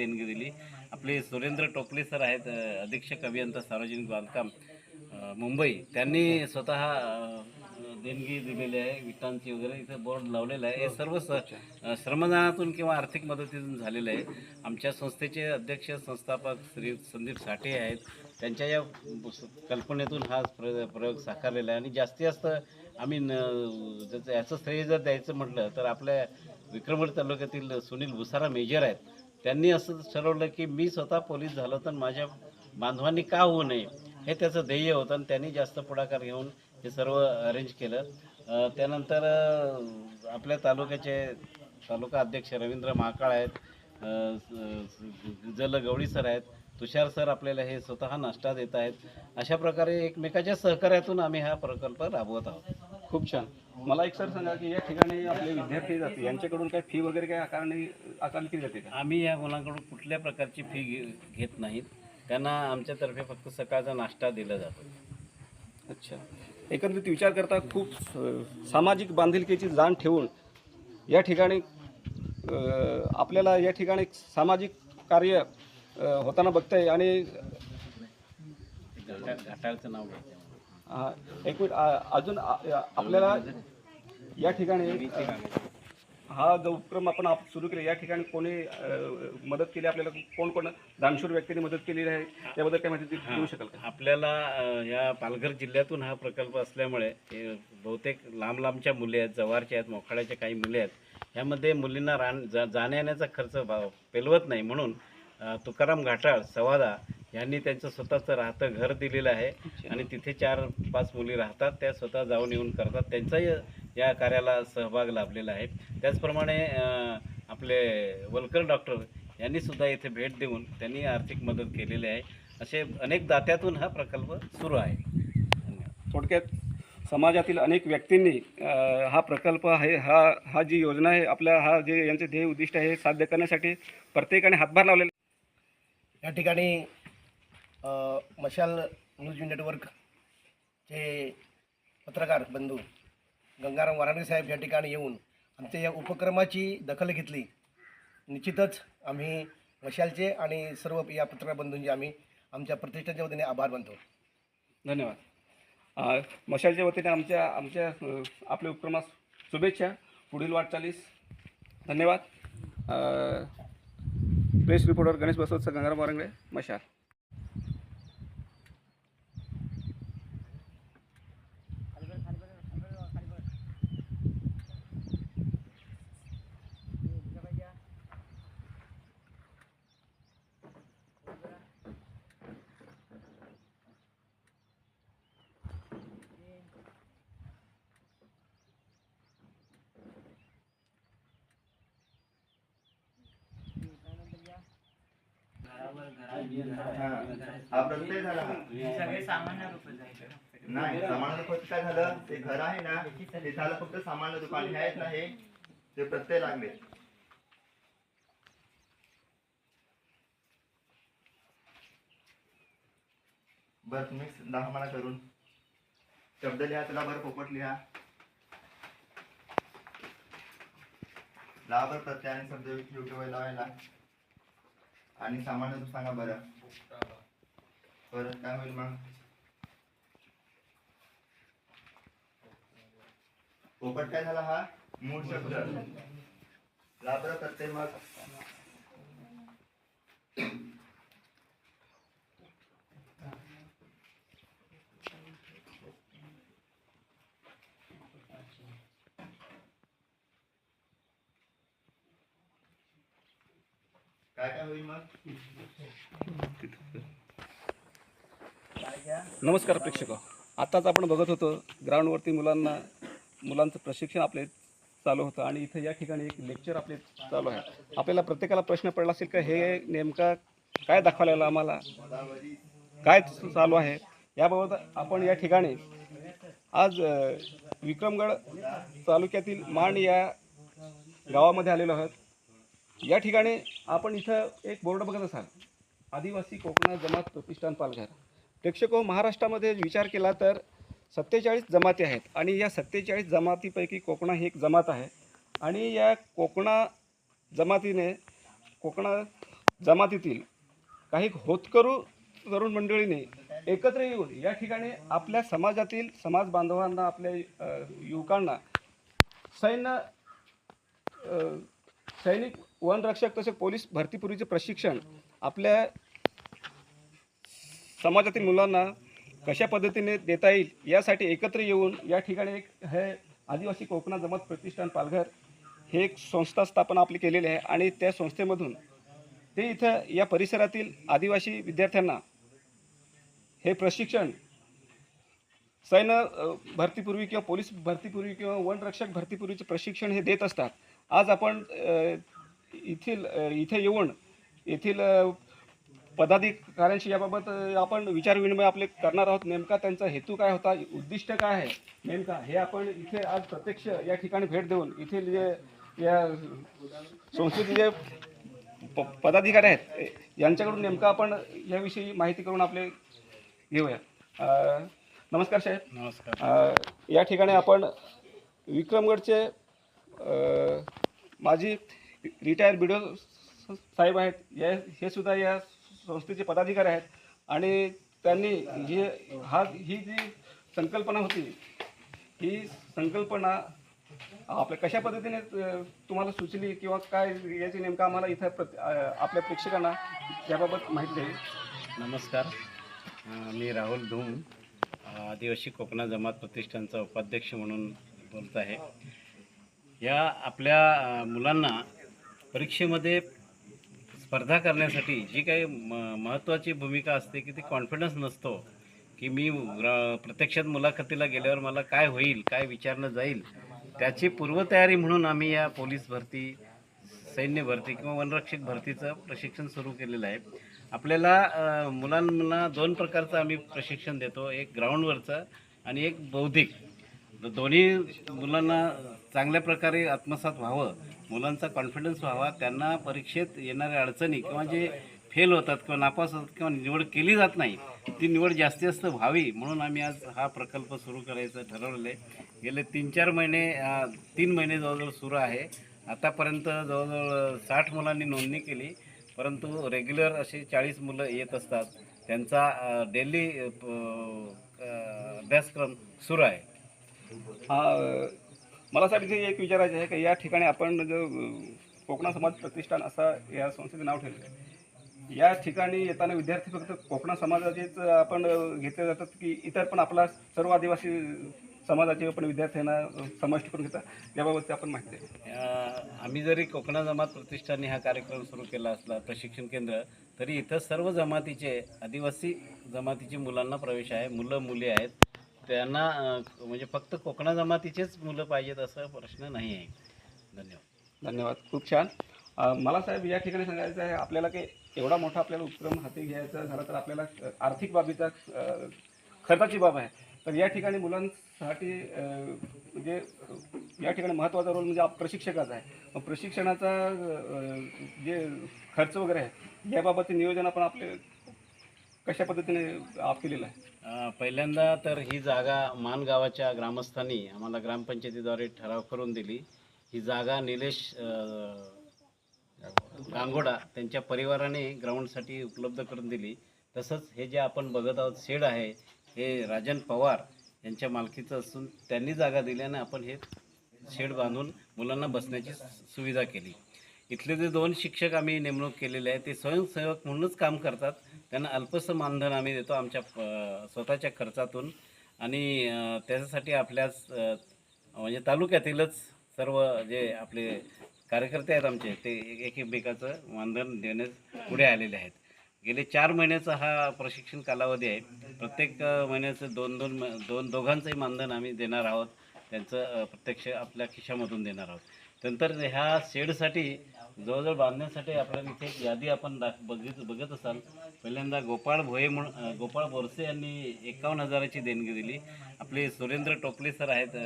देणगी दिली. आपले सुरेंद्र टोपले सर आहेत अधीक्षक अभियंता सार्वजनिक बांधकाम मुंबई. त्यांनी स्वतः देणगी दिलेली आहे विटांची वगैरे इथं बोर्ड लावलेला आहे. हे सर्व स श्रमदानातून किंवा आर्थिक मदतीतून झालेलं आहे. आमच्या संस्थेचे अध्यक्ष संस्थापक श्री संदीप साठे आहेत. त्यांच्या या कल्पनेतून हा प्र प्रयोग साकारलेला आहे. आणि जास्तीत जास्त आम्ही न त्याचं याचं श्रेय जर द्यायचं म्हटलं तर आपल्या विक्रमगड तालुक्यातील सुनील भुसारा मेजर आहेत. त्यांनी असं ठरवलं की मी स्वतः पोलीस झालो तर माझ्या बांधवांनी का होऊ नये? हे त्याचं ध्येय होतं आणि त्यांनी जास्त पुढाकार घेऊन हे सर्व अरेंज केलं. त्यानंतर आपल्या तालुक्याचे तालुका अध्यक्ष रवींद्र महाकाळ आहेत. जल गवळी सर आहेत. तुषार सर आपल्याला हे स्वतः नाश्ता देत आहेत. अशा प्रकारे एकमेकाच्या सहकार्यातून आम्ही हा प्रकल्प राबवत आहोत. खूप छान. मला एक सर सांगा की या ठिकाणी आपले विद्यार्थी जाते यांच्याकडून काय फी वगैरे काय आकारणी आकारणी केली जाते का? आम्ही या मुलांकडून कुठल्या प्रकारची फी घे घेत नाहीत. त्यांना आमच्यातर्फे फक्त सकाळचा नाश्ता दिला जातो. अच्छा. एकंदरीत विचार करता खूप अ, सामाजिक बांधिलकीची जाण ठेवून या ठिकाणी अ, आपल्याला या ठिकाणी सामाजिक कार्य अ, होताना बघताय आणि घाटा घाटाळचं नाव घ्यायचं एक मिनिट अजून आपल्याला या ठिकाणी हा जो उपक्रम आपण आप सुरू केला या ठिकाणी कोणी मदत केली आपल्याला कोण कोण दानशूर व्यक्तीने मदत केलेली आहे त्याबद्दल काय माहिती देऊ शकाल का? आपल्याला या पालघर जिल्ह्यातून हा प्रकल्प असल्यामुळे हे बहुतेक लांब लांबच्या मुली आहेत जवारच्या आहेत मोखाड्याच्या काही मुली आहेत यामध्ये मुलींना रान जा जाण्या येण्याचा खर्च पेलवत नाही. म्हणून तुकाराम घाटाळ सवादा यांनी त्यांचं स्वतःचं राहतं घर दिलेलं आहे. आणि तिथे चार पाच मुली राहतात त्या स्वतः जाऊन येऊन करतात. त्यांचाही या कार्याला सहभाग लाभलेला आहे. त्याचप्रमाणे आपले वलकर डॉक्टर यांनी सुद्धा इथे भेट देऊन त्यांनी आर्थिक मदत केलेली आहे. असे अनेक दात्यातून हा प्रकल्प सुरू आहे. थोडक्यात समाजातील अनेक व्यक्तींनी हा प्रकल्प आहे हा हा जी योजना आहे आपल्या हा जे यांचे ध्येय उद्दिष्ट आहे हे साध्य करण्यासाठी प्रत्येकाने हातभार लावलेला या ठिकाणी मशाल न्यूज नेटवर्कचे पत्रकार बंधू गंगाराम वराडे साहेब या ठिकाणी येऊन आमच्या या उपक्रमाची दखल घेतली. निश्चितच आम्ही मशालचे आणि सर्व या पत्रकार बंधूंचे आम्ही आमच्या प्रतिष्ठानच्या वतीने आभार मानतो. धन्यवाद. मशालच्या वतीने आमच्या आमच्या आपल्या उपक्रमास शुभेच्छा. पुढील वाटचालीस. धन्यवाद. प्रेस रिपोर्टर गणेश बसवतचा गंगाराम वारंगडे मशाल. हा प्रत्यय झाला. नाही सामान्य फक्त काय झालं? ते घर आहे ना ते झालं फक्त सामान्य दुकान हे आहेत ना हे ते प्रत्यय लागले. बर तुम्ही दहा मला करून. शब्द लिहा त्याला बरं पोपट लिहा. बरं प्रत्यय आणि शब्द योग्य वेळ लावायला आणि सामान्य रूप सांगा बरं. परत काय होईल मग? पोपट काय झाला हा? मूळ शब्द लाबर प्रत्यय मग? काय काय होईल मग? नमस्कार प्रेक्षक. आत्ताच आपण बघत होतो ग्राउंडवरती मुलांना मुलांचं प्रशिक्षण आपले चालू होतं आणि इथं या ठिकाणी एक लेक्चर आपले चालू आहे. आपल्याला प्रत्येकाला प्रश्न पडला असेल का हे नेमका काय दाखवायला आम्हाला? काय चालू आहे? याबाबत आपण या ठिकाणी आज विक्रमगड तालुक्यातील मांड या गावामध्ये आलेलो आहोत. या ठिकाणी आपण इथं एक बोर्ड बघत असाल. आदिवासी कोकणा जमात प्रतिष्ठान पालघर. प्रेक्षक हो, महाराष्ट्रामध्ये विचार केला तर सत्तेचाळीस जमाती आहेत आणि या सत्तेचाळीस जमातीपैकी कोकणा ही एक जमात आहे. आणि या कोकणा जमातीने कोकणा जमातीतील काही होतकरू तरुण मंडळीने एकत्र येऊन या ठिकाणी आपल्या समाजातील समाज बांधवांना आपल्या युवकांना सैन्य सैनिक वनरक्षक तसेच पोलीस भरतीपूर्वीचे प्रशिक्षण आपल्या समाजातील मुलांना कशा पद्धतीने देता येईल यासाठी एकत्र येऊन या ठिकाणी एक हे आदिवासी कोकणा जमात प्रतिष्ठान पालघर हे एक संस्था स्थापना आपली केलेली आहे आणि त्या संस्थेमधून ते इथं या परिसरातील आदिवासी विद्यार्थ्यांना हे प्रशिक्षण सैन्य भरतीपूर्वी किंवा पोलीस भरतीपूर्वी किंवा वनरक्षक भरतीपूर्वीचे प्रशिक्षण हे देत असतात. आज आपण येथील इथे येऊन येथील पदाधिकाऱ्यांशी याबाबत आपण विचारविनिमय आपले करणार आहोत. नेमका त्यांचा हेतू काय होता? उद्दिष्ट काय आहे? नेमका हे आपण इथे आज प्रत्यक्ष या ठिकाणी भेट देऊन येथील जे या संस्थेचे जे प पदाधिकारी आहेत यांच्याकडून नेमकं आपण याविषयी माहिती करून आपले घेऊया. नमस्कार साहेब. नमस्कार. या ठिकाणी आपण विक्रमगडचे माजी रिटायर बी साहेब आहेत. या हे सुद्धा या संस्थेचे पदाधिकारी आहेत. आणि त्यांनी जी हा ही जी संकल्पना होती ही संकल्पना आपल्या कशा पद्धतीने तुम्हाला सुचली किंवा काय याची नेमकं आम्हाला इथं प्रत आपल्या प्रेक्षकांना याबाबत माहिती द्यावी? नमस्कार. मी राहुल धूम आदिवासी कोकणा जमात प्रतिष्ठानचा उपाध्यक्ष म्हणून बोलत आहे. या आपल्या मुलांना परीक्षेमध्ये स्पर्धा करण्यासाठी जी काही म महत्त्वाची भूमिका असते की ती कॉन्फिडन्स नसतो की मी ग्र- प्रत्यक्षात मुलाखतीला गेल्यावर मला काय होईल काय विचारलं जाईल त्याची पूर्वतयारी म्हणून आम्ही या पोलीस भरती सैन्य भरती किंवा वनरक्षक भरतीचं प्रशिक्षण सुरू केलेलं आहे. आपल्याला मुलांना दोन प्रकारचं आम्ही प्रशिक्षण देतो एक ग्राउंडवरचं आणि एक बौद्धिक. दोन्ही मुलांना चांगल्या प्रकारे आत्मसात व्हावं. मुलांचा कॉन्फिडन्स व्हावा त्यांना परीक्षेत येणाऱ्या अडचणी किंवा जे फेल होतात किंवा नापास होतात किंवा निवड केली जात नाही ती निवड जास्तीत जास्त व्हावी म्हणून आम्ही आज हा प्रकल्प सुरू करायचं ठरवलेलं आहे. गेले तीन चार महिने तीन महिने जवळजवळ सुरू आहे. आतापर्यंत जवळजवळ साठ मुलांनी नोंदणी केली परंतु रेग्युलर असे चाळीस मुलं येत असतात. त्यांचा डेली अभ्यासक्रम सुरू आहे. हा मला साहेब इथे एक विचारायचं आहे की या ठिकाणी आपण जो कोकणा समाज प्रतिष्ठान असा या संस्थेचं नाव ठेवलं आहे. या ठिकाणी येताना विद्यार्थी फक्त कोकणा समाजाचेच आपण घेतले जातात की इतर पण आपला सर्व आदिवासी समाजाचे पण विद्यार्थ्यांना समाविष्ट करून घेतात? याबाबत आपण माहिती आम्ही जरी कोकणा जमात प्रतिष्ठानने हा कार्यक्रम सुरू केला असला प्रशिक्षण केंद्र तरी इथं सर्व जमातीचे आदिवासी जमातीची मुलांना प्रवेश आहे मुलं मुली आहेत. त्यांना म्हणजे फक्त कोकणा जमातीचेच मुलं पाहिजेत असा प्रश्न नाही आहे. धन्यवाद. धन्यवाद. खूप छान. मला साहेब या ठिकाणी सांगायचं आहे आपल्याला की एवढा मोठा आपल्याला उपक्रम हाती घ्यायचा झाला तर आपल्याला आर्थिक बाबीचा खर्चाची बाब आहे. तर या ठिकाणी मुलांसाठी म्हणजे या ठिकाणी महत्त्वाचा रोल म्हणजे प्रशिक्षकाचा आहे. मग प्रशिक्षणाचा जे खर्च वगैरे आहे याबाबतचे नियोजन आपण आपले कशा पद्धतीने आप केलेला आहे? अ, पहिल्यांदा तर ही जागा मान गावाच्या ग्रामस्थांनी आम्हाला ग्रामपंचायतीद्वारे ठराव करून दिली. ही जागा निलेश अ, गांगोडा त्यांच्या परिवाराने ग्राउंडसाठी उपलब्ध करून दिली. तसंच हे जे आपण बघत आहोत शेड आहे हे राजन पवार यांच्या मालकीचं असून त्यांनी जागा दिल्याने आपण हे शेड बांधून मुलांना बसण्याची सुविधा केली. इथले जे दोन शिक्षक आम्ही नेमणूक केलेले आहे ते स्वयंसेवक म्हणूनच काम करतात. त्यांना अल्पसं मानधन आम्ही देतो आमच्या स्वतःच्या खर्चातून. आणि त्याच्यासाठी आपल्याच म्हणजे तालुक्यातीलच सर्व जे आपले कार्यकर्ते आहेत आमचे ते एक- एकमेकाचं मानधन देण्यास पुढे आलेले आहेत. गेले चार महिन्याचा हा प्रशिक्षण कालावधी आहे. प्रत्येक महिन्याचं दोन दोन दोन दोघांचंही मानधन आम्ही देणार आहोत. त्यांचं प्रत्यक्ष आपल्या खिशामधून देणार आहोत. नंतर ह्या शेडसाठी जवळजवळ बांधण्यासाठी आपल्याला इथे एक यादी आपण दाख बघित बघत असाल. पहिल्यांदा गोपाळ भोये म्हणून गोपाळ बोरसे यांनी एकावन्न हजाराची देणगी दिली. आपले सुरेंद्र टोपले सर आहेत